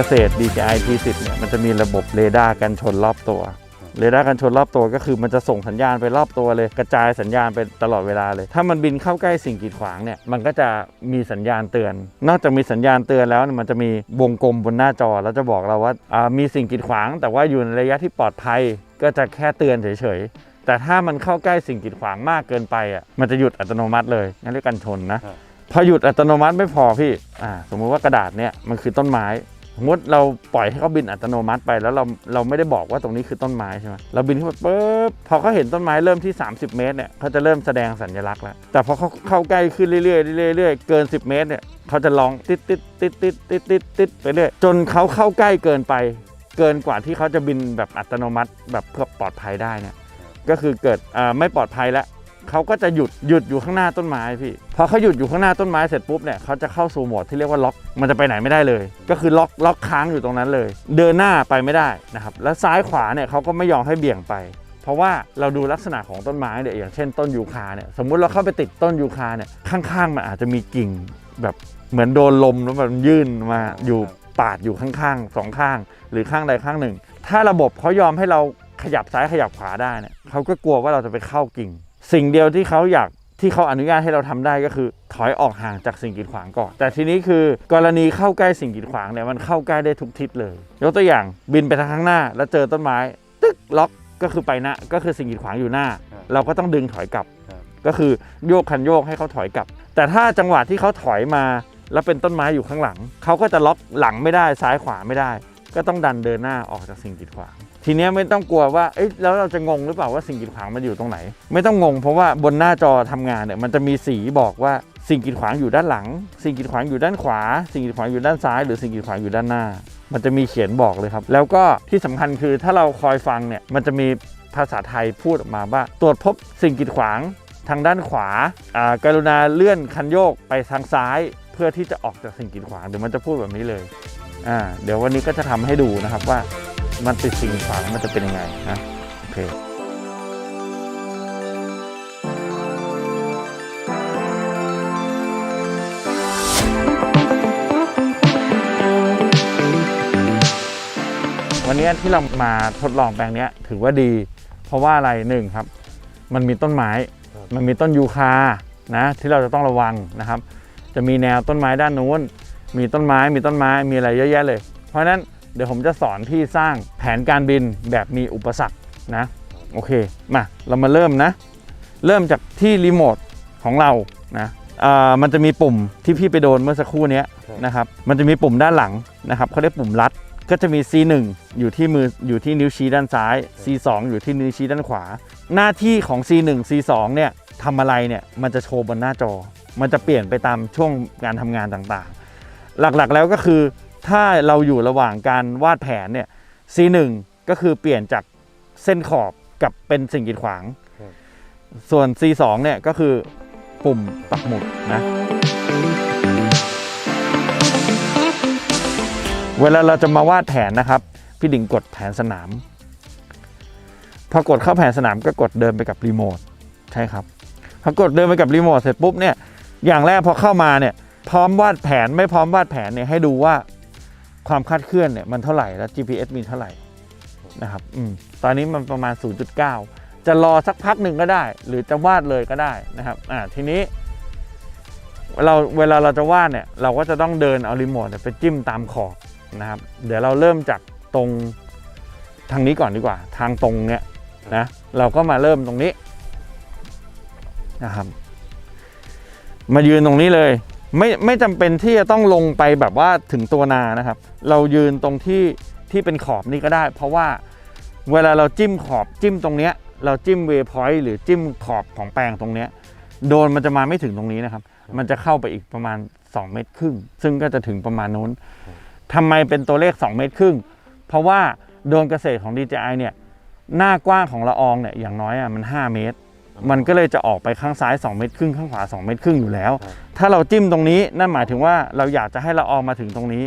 นเกษตร DJI P10 เนี่ยมันจะมีระบบเรดาร์กันชนรอบตัวเรดาร์กันชนรอบตัวก็คือมันจะส่งสัญญาณไปรอบตัวเลย กระจายสัญญาณไปตลอดเวลาเลย ถ้ามันบินเข้าใกล้สิ่งกีดขวางเนี่ยมันก็จะมีสัญญาณเตือน นอกจากมีสัญญาณเตือนแล้วเนี่ยมันจะมีวงกลมบนหน้าจอแล้วจะบอกเราว่าอ่ามีสิ่งกีดขวาง แต่ว่าอยู่ในระยะที่ปลอดภัย ก็จะแค่เตือนเฉยๆแต่ถ้ามันเข้าใกล้สิ่งกีดขวางมากเกินไปอะมันจะหยุดอัตโนมัติเลยนั่นเรียกกันชนนะครับพอหยุดอัตโนมัติไม่พอพี่อ่าสมมุติว่ากระดาษเนี่ยมันคือต้นไม้ สมมติเราปล่อยให้เขาบินอัตโนมัติไป แล้วเราเราไม่ได้บอกว่าตรงนี้คือต้นไม้ใช่ไหมเราบินขึ้นไปปุ๊บพอเขาเห็นต้นไม้เริ่มที่ 30 เมตรเนี่ยเขาจะเริ่มแสดงสัญลักษณ์แล้วแต่พอเขาเข้าใกล้ขึ้นเรื่อยๆเรื่อยๆเรื่อยๆเกิน 10 เมตรเนี่ยเขาจะร้องติดติดติดติดติดติดติดไปเรื่อยจนเขาเข้าใกล้เกินไป เกินกว่าที่เขาจะบินแบบอัตโนมัติแบบเพื่อปลอดภัยได้เนี่ยก็คือเกิดไม่ปลอดภัยแล้ว เขาก็จะหยุดหยุดอยู่ข้างหน้าต้นไม้พี่พอเขาหยุดอยู่ข้างหน้าต้นไม้เสร็จปุ๊บเนี่ยเขาจะเข้าสู่โหมดที่เรียกว่าล็อกมันจะไปไหนไม่ได้เลย ก็คือล็อกล็อกค้างอยู่ตรงนั้นเลย เดินหน้าไปไม่ได้นะครับแล้วซ้ายขวาเนี่ยเขาก็ไม่ยอมให้เบี่ยงไป เพราะว่าเราดูลักษณะของต้นไม้เนี่ยอย่างเช่นต้นยูคาเนี่ยสมมุติเราเข้าไปติดต้นยูคาเนี่ยข้างๆมันอาจจะมีกิ่งแบบเหมือนโดนลมแล้วมันยื่นมาอยู่ปาดอยู่ข้างๆสองข้าง หรือข้างใดข้างหนึ่ง ถ้าระบบเขายอมให้เราขยับซ้ายขยับขวาได้เนี่ยเขาก็กลัวว่าเราจะไปเข้ากิ่ง สิ่งเดียวที่เขาอยากที่เขาอนุญาตให้เราทำได้ก็คือ ถอยออกห่างจากสิ่งกีดขวางก่อน แต่ทีนี้คือกรณีเข้าใกล้สิ่งกีดขวางเนี่ยมันเข้าใกล้ได้ทุกทิศเลย ยกตัวอย่างบินไปทางข้างหน้า แล้วเจอต้นไม้ ตึ๊กล็อกก็คือไปหน้าก็คือสิ่งกีดขวางอยู่หน้าครับเราก็ต้องดึงถอยกลับครับ ก็คือโยกคันโยกให้เขาถอยกลับ แต่ถ้าจังหวะที่เขาถอยมา แล้วเป็นต้นไม้อยู่ข้างหลัง เขาก็จะล็อกหลังไม่ได้ซ้ายขวาไม่ได้ ก็ต้องดันเดินหน้าออกจากสิ่งกีดขวาง ทีนี้ไม่ต้องกลัวว่า เอ๊ะแล้วเราจะงงหรือเปล่าว่าสิ่งกีดขวางมันอยู่ตรงไหน ไม่ต้องงงเพราะว่าบนหน้าจอทำงานเนี่ยมันจะมีสีบอกว่าสิ่งกีดขวางอยู่ด้านหลัง สิ่งกีดขวางอยู่ด้านขวา สิ่งกีดขวางอยู่ด้านซ้าย หรือสิ่งกีดขวางอยู่ด้านหน้า มันจะมีเขียนบอกเลยครับ แล้วก็ที่สำคัญคือถ้าเราคอยฟังเนี่ยมันจะมีภาษาไทยพูดออกมาว่า ตรวจพบสิ่งกีดขวางทางด้านขวาอ่ากรุณาเลื่อนคันโยกไปทางซ้าย เพื่อที่จะออกจากสิ่งกีดขวางเดี๋ยวมันจะพูดแบบนี้เลยอ่าเดี๋ยววันนี้ก็จะทำให้ดูนะครับว่า มันติดสิ่งกีดขวางมันจะเป็นยังไงนะโอเควันนี้ที่เรามาทดลองแปลงเนี้ยถือว่าดี เพราะว่าอะไรหนึ่งครับ มันมีต้นไม้ครับมันมีต้นยูคานะที่เราจะต้องระวังนะครับ จะมีแนวต้นไม้ด้านนู้น มีต้นไม้มีต้นไม้มีอะไรเยอะแยะเลย เพราะฉะนั้น เดี๋ยวผมจะสอนที่สร้างแผนการบินแบบมีอุปสรรคนะโอเคมาเรามาเริ่มนะ เริ่มจากที่รีโมทของเรานะมันจะมีปุ่มที่พี่ไปโดนเมื่อสักครู่นี้นะครับมันจะมีปุ่มด้านหลังนะครับเขาเรียกปุ่มลัดก็จะมี C1 อยู่ที่มืออยู่ที่นิ้วชี้ด้านซ้าย C2 อยู่ที่นิ้วชี้ด้านขวา หน้าที่ของ C1 C2 เนี่ยทำอะไรเนี่ยมันจะโชว์บนหน้าจอ มันจะเปลี่ยนไปตามช่วงการทำงานต่างๆ หลักๆแล้วก็คือ ถ้าเราอยู่ระหว่างการวาดแผนเนี่ย C1 ก็คือเปลี่ยนจากเส้นขอบกับเป็นสิ่งกีดขวาง ส่วน C2 เนี่ยก็คือปุ่มปักหมุดนะ เวลาเราจะมาวาดแผนนะครับ พี่ดิ่งกดแผนสนาม พอกดเข้าแผนสนามก็กดเดินไปกับรีโมทใช่ครับ พอกดเดินไปกับรีโมทเสร็จปุ๊บเนี่ย อย่างแรกพอเข้ามาเนี่ย พร้อมวาดแผนไม่พร้อมวาดแผนเนี่ยให้ดูว่า ความคาดเคลื่อนเนี่ยมันเท่าไหร่แล้ว GPS มีเท่าไหร่นะครับอืมตอนนี้มันประมาณ 0.9 จะรอสักพักหนึ่งก็ได้ หรือจะวาดเลยก็ได้นะครับอ่าทีนี้เราเวลาเราจะวาดเนี่ยเราก็จะต้องเดินเอารีโมทไปจิ้มตามขอบนะครับ เดี๋ยวเราเริ่มจากตรงทางนี้ก่อนดีกว่า ทางตรงเนี่ยนะเราก็มาเริ่มตรงนี้นะครับ มายืนตรงนี้เลย ไม่ไม่จำเป็นที่จะต้องลงไปแบบว่าถึงตัวนานะครับ เรายืนตรงที่ที่เป็นขอบนี้ก็ได้ เพราะว่าเวลาเราจิ้มขอบจิ้มตรงเนี้ยเราจิ้มเวพอยต์หรือจิ้มขอบของแปลงตรงเนี้ยโดนมันจะมาไม่ถึงตรงนี้นะครับ มันจะเข้าไปอีกประมาณ 2 เมตรครึ่ง ซึ่งก็จะถึงประมาณนู้นทำไมเป็นตัวเลข 2 เมตรครึ่ง เพราะว่าโดนเกษตรของ DJI เนี่ยหน้ากว้างของละอองเนี่ยอย่างน้อยอะมัน 5 เมตร มันก็เลยจะออกไปข้างซ้าย 2 เมตรครึ่งข้างขวา 2 เมตรครึ่งอยู่แล้วครับถ้าเราจิ้มตรงนี้นั่นหมายถึงว่าเราอยากจะให้ละอองมาถึงตรงนี้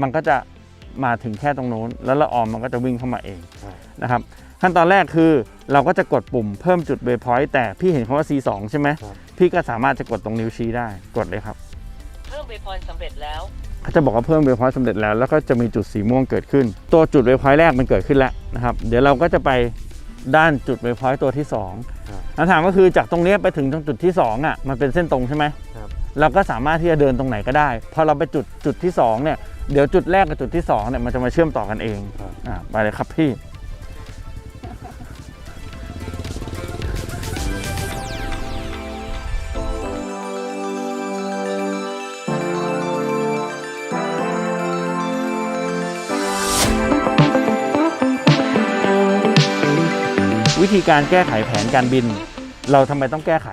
มันก็จะมาถึงแค่ตรงนู้น แล้วละอองมันก็จะวิ่งเข้ามาเองครับนะครับขั้นตอนแรกคือเราก็จะกดปุ่มเพิ่มจุดเบพอยต์แต่พี่เห็นคำว่า C2 ใช่ไหมครับพี่ก็สามารถจะกดตรงนิ้วชี้ได้กดเลยครับ เพิ่มเวพอยต์สำเร็จแล้วเขาจะบอกว่าเพิ่มเวพอยต์สำเร็จแล้วแล้วก็จะมีจุดสีม่วงเกิดขึ้น ตัวจุดเวพอยต์แรกมันเกิดขึ้นแล้วนะครับ เดี๋ยวเราก็จะไป ด้านจุดเวพอยต์ตัวที่2ครับคำถามก็คือจากตรงเนี้ยไปถึงตรงจุดที่ 2อะมันเป็นเส้นตรงใช่ไหมครับเราก็สามารถที่จะเดินตรงไหนก็ได้ พอเราไปจุดจุดที่2เนี่ยเดี๋ยวจุดแรกกับจุดที่2เนี่ยมันจะมาเชื่อมต่อกันเองครับอ่าไปเลยครับพี่ การแก้ไขแผนการบิน เราทำไมต้องแก้ไข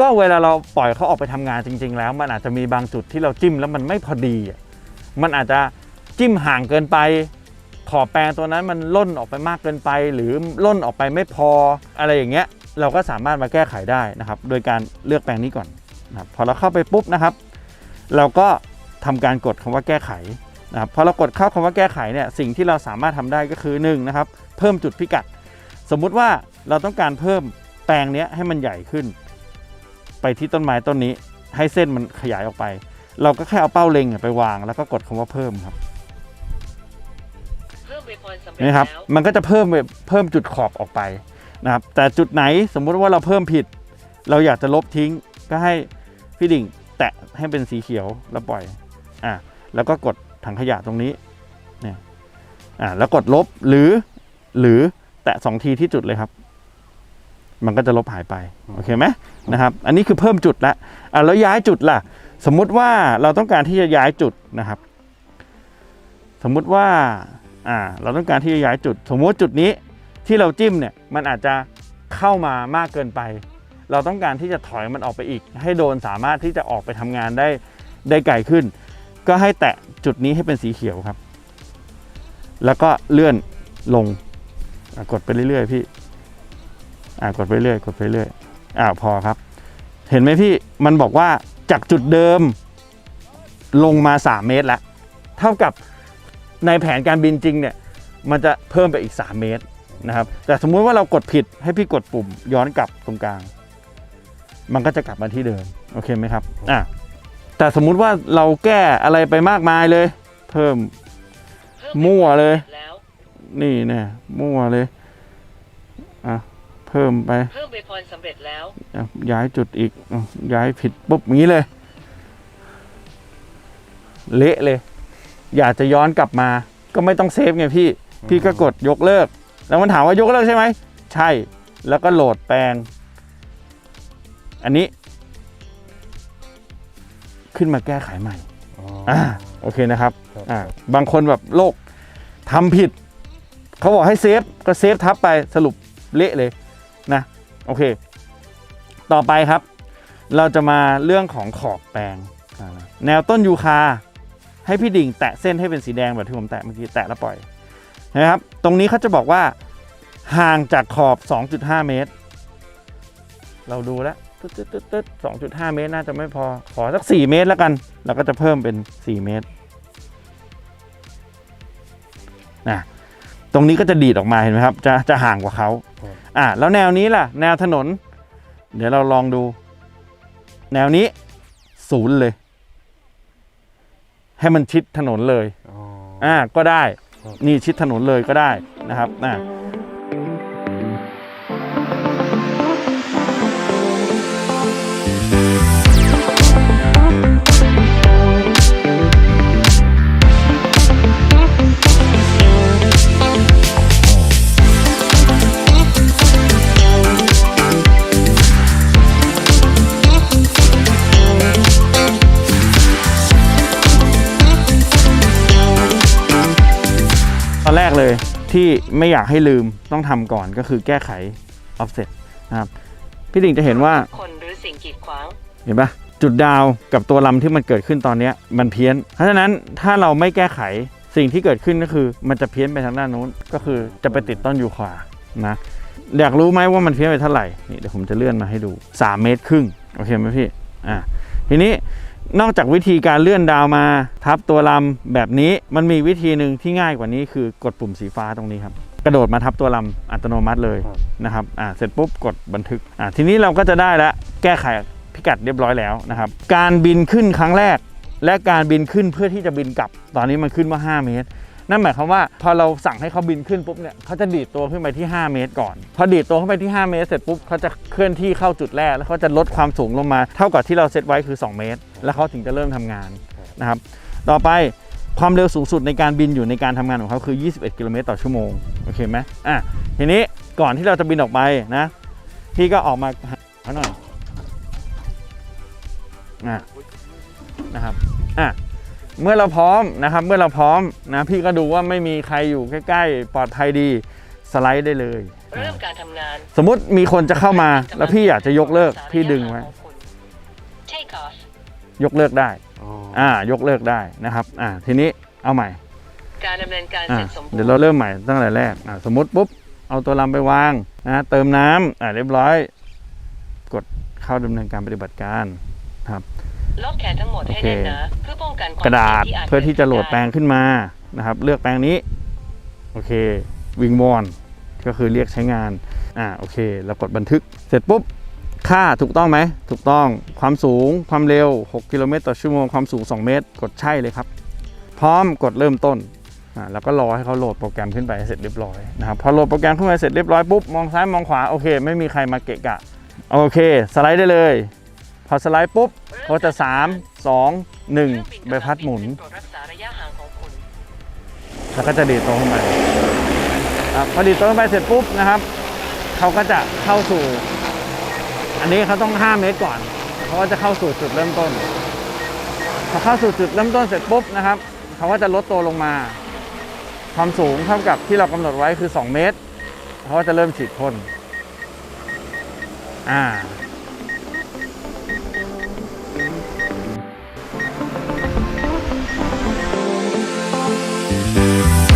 ก็เวลาเราปล่อยเขาออกไปทำงานจริง ๆ แล้ว มันอาจจะมีบางจุดที่เราจิ้มแล้วมันไม่พอดี มันอาจจะจิ้มห่างเกินไป ขอบแปลงตัวนั้นมันล่นออกไปมากเกินไป หรือล่นออกไปไม่พออะไรอย่างเงี้ยเราก็สามารถมาแก้ไขได้นะครับ โดยการเลือกแปลงนี้ก่อนนะครับพอเราเข้าไปปุ๊บนะครับ เราก็ทำการกดคำว่าแก้ไขนะครับพอเรากดเข้าคำว่าแก้ไขเนี่ยสิ่งที่เราสามารถทำได้ก็คือ1นงนะครับเพิ่มจุดพิกัด สมมุติว่า เราต้องการเพิ่มแปลงเนี้ยให้มันใหญ่ขึ้น ไปที่ต้นไม้ต้นนี้ให้เส้นมันขยายออกไป เราก็แค่เอาเป้าเล็งไปวางแล้วก็กดคำว่าเพิ่มครับเพิ่มเวพอยต์สำเร็จนี่ครับแล้วมันก็จะเพิ่มแบบเพิ่มจุดขอบออกไปนะครับ แต่จุดไหนสมมุติว่าเราเพิ่มผิด เราอยากจะลบทิ้งก็ให้พี่ดิ่งแตะให้เป็นสีเขียวแล้วปล่อยอะแล้วก็กดถังขยะตรงนี้เนี่ยอะแล้วกดลบหรือหรือแตะสองทีที่จุดเลยครับ มันก็จะลบหายไปโอเคไหมนะครับ อันนี้คือเพิ่มจุดละอะแล้วย้ายจุดล่ะ สมมุติว่าเราต้องการที่จะย้ายจุดนะครับ สมมุติว่าอ่าเราต้องการที่จะย้ายจุด สมมติจุดนี้ที่เราจิ้มเนี่ยมันอาจจะเข้ามามากเกินไป เราต้องการที่จะถอยมันออกไปอีก ให้โดรนสามารถที่จะออกไปทำงานได้ได้ไกลขึ้น ก็ให้แตะจุดนี้ให้เป็นสีเขียวครับ แล้วก็เลื่อนลงอะกดไปเรื่อยๆพี่ อ่ากดไปเรื่อยกดไปเรื่อยอ่าพอครับ เห็นไหมพี่มันบอกว่าจากจุดเดิมลงมา 3 เมตรแล้วเท่ากับในแผนการบินจริงเนี่ยมันจะเพิ่มไปอีก 3 เมตรนะครับ แต่สมมุติว่าเรากดผิดให้พี่กดปุ่มย้อนกลับตรงกลาง มันก็จะกลับมาที่เดิมโอเคไหมครับอะแต่สมมุติว่าเราแก้อะไรไปมากมายเลย เพิ่มมั่วเลยสร็จแล้วนี่แน่มั่วเลย เพิ่มไป เพิ่มเวพอยต์สำเร็จแล้วอะย้ายจุดอีกอะย้ายผิดปุ๊บอย่างนี้เลย เละเลย อยากจะย้อนกลับมา ก็ไม่ต้องเซฟไงพี่ พี่ก็กดยกเลิก แล้วมันถามว่ายกเลิกใช่ไหม ใช่ แล้วก็โหลดแปลง อันนี้ ขึ้นมาแก้ไขใหม่อ๋ออ่าโอเคนะครับครับอ่าบางคนแบบโลกทำผิด เขาบอกให้เซฟ ก็เซฟทับไปสรุปเละเลย นะโอเค ต่อไปครับ เราจะมาเรื่องของขอบแปลงแนวต้นยูคาให้พี่ดิ่งแตะเส้นให้เป็นสีแดงแบบที่ผมแตะเมื่อกี้แตะแล้วปล่อยนะครับ ตรงนี้เขาจะบอกว่าห่างจากขอบ 2.5 เมตร เราดูแล้วตึ๊ดตึ๊ดตึ๊ดตึ๊ด2.5เมตรน่าจะไม่พอ ขอสัก4เมตรแล้วกัน เราก็จะเพิ่มเป็น4เมตรนะตรงนี้ก็จะดีดออกมาเห็นไหมครับ จะจะห่างกว่าเขา อะแล้วแนวนี้ล่ะ แนวถนน เดี๋ยวเราลองดู แนวนี้ศูนย์เลย ให้มันชิดถนนเลยอ๋ออ่าก็ได้ครับนี่ชิดถนนเลยก็ได้นะครับอ่า เลยที่ไม่อยากให้ลืมต้องทำก่อนก็คือแก้ไข offset นะครับพี่ดิ่งจะเห็นว่าคนหรือสิ่งกีดขวางเห็นปะจุดดาวกับตัวลำที่มันเกิดขึ้นตอนเนี้ยมันเพี้ยน เพราะฉะนั้นถ้าเราไม่แก้ไขสิ่งที่เกิดขึ้นก็คือ มันจะเพี้ยนไปทางด้านนู้น ก็คือจะไปติดต้นยูคานะอยากรู้ไหมว่ามันเพี้ยนไปเท่าไหร่นี่เดี๋ยวผมจะเลื่อนมาให้ดู 3 เมตรครึ่งโอเคไหมพี่อะทีนี้ นอกจากวิธีการเลื่อนดาวมาทับตัวลำแบบนี้มันมีวิธีหนึ่งที่ง่ายกว่านี้คือกดปุ่มสีฟ้าตรงนี้ครับ กระโดดมาทับตัวลำอัตโนมัติเลยครับนะครับอ่าเสร็จปุ๊บกดบันทึกอ่าทีนี้เราก็จะได้แล้วแก้ไขพิกัดเรียบร้อยแล้วนะครับการบินขึ้นครั้งแรก และการบินขึ้นเพื่อที่จะบินกลับ ตอนนี้มันขึ้นว่า 5 เมตรนั่นหมายความว่าพอเราสั่งให้เขาบินขึ้นปุ๊บเนี่ยเขาจะดีดตัวขึ้นไปที่ 5 เมตรก่อน พอดีดตัวขึ้นไปที่ 5 เมตรเสร็จปุ๊บเขาจะเคลื่อนที่เข้าจุดแรกแล้วเขาจะลดความสูงลงมา เท่ากับที่เราเซตไว้คือ 2 เมตร แล้วเขาถึงจะเริ่มทำงานนะครับต่อไปความเร็วสูงสุดในการบินอยู่ในการทำงานของเขาคือ 21 กิโลเมตรต่อชั่วโมงโอเคไหมอะทีนี้ก่อนที่เราจะบินออกไปนะพี่ก็ออกมาหาเขาหน่อยอะนะครับอะเมื่อเราพร้อมนะครับ เมื่อเราพร้อมนะพี่ก็ดูว่าไม่มีใครอยู่ใกล้ ๆ ปลอดภัยดีสไลด์ได้เลย เริ่มการทำงาน สมมุติมีคนจะเข้ามา แล้วพี่อยากจะยกเลิกพี่ดึงไว้ Take off ยกเลิกได้อ๋ออ่ายกเลิกได้นะครับอ่าทีนี้เอาใหม่ การดำเนินการอะเสร็จสมบูรณ์เดี๋ยวเราเริ่มใหม่ตั้งแต่แรกอะสมมติปุ๊บเอาตัวลำไปวางนะเติมน้ำอะเรียบร้อย กดเข้าดำเนินการปฏิบัติการล็อกแขนทั้งหมดให้โอเคแน่นหนะเพื่อป้องกันควมกระดาษสี่ยงเพื่อที่จะโหลดกิแปลงขึ้นมานะครับ เลือกแปลงนี้โอเควิงวอนก็คือเรียกใช้งานอ่าโอเคแล้วกดบันทึกเสร็จปุ๊บ ค่าถูกต้องไหม ถูกต้องความสูงความเร็ว 6 กิโลเมตรต่อชั่วโมงความสูง 2 เมตร กดใช่เลยครับ พร้อมกดเริ่มต้นอ่าแล้วก็รอให้เขาโหลดโปรแกรมขึ้นไปเสร็จเรียบร้อยนะครับพอโหลดโปรแกรมขึ้นไปเสร็จเรียบร้อยปุ๊บมองซ้ายมองขวาโอเค ไม่มีใครมาเกะกะโอเคสไลด์ได้เลย พอสไลด์ปุ๊บเขาจะ 3 2 1ใบพัดหมุนโปรดรักษาระยะห่างของคุณแล้วก็จะดีดตัวขึ้นไปพอดีดตัวขึ้นไปเสร็จปุ๊บนะครับเขาก็จะเข้าสู่ อันนี้เขาต้อง 5 เมตรก่อน เพราะว่าจะเข้าสู่จุดเริ่มต้น พอเข้าสู่จุดเริ่มต้นเสร็จปุ๊บนะครับเขาก็จะลดตัวลงมา ความสูงเท่ากับที่เรากำหนดไว้คือ 2 เมตรเขาก็จะเริ่มฉีดพ่นอ่าうん。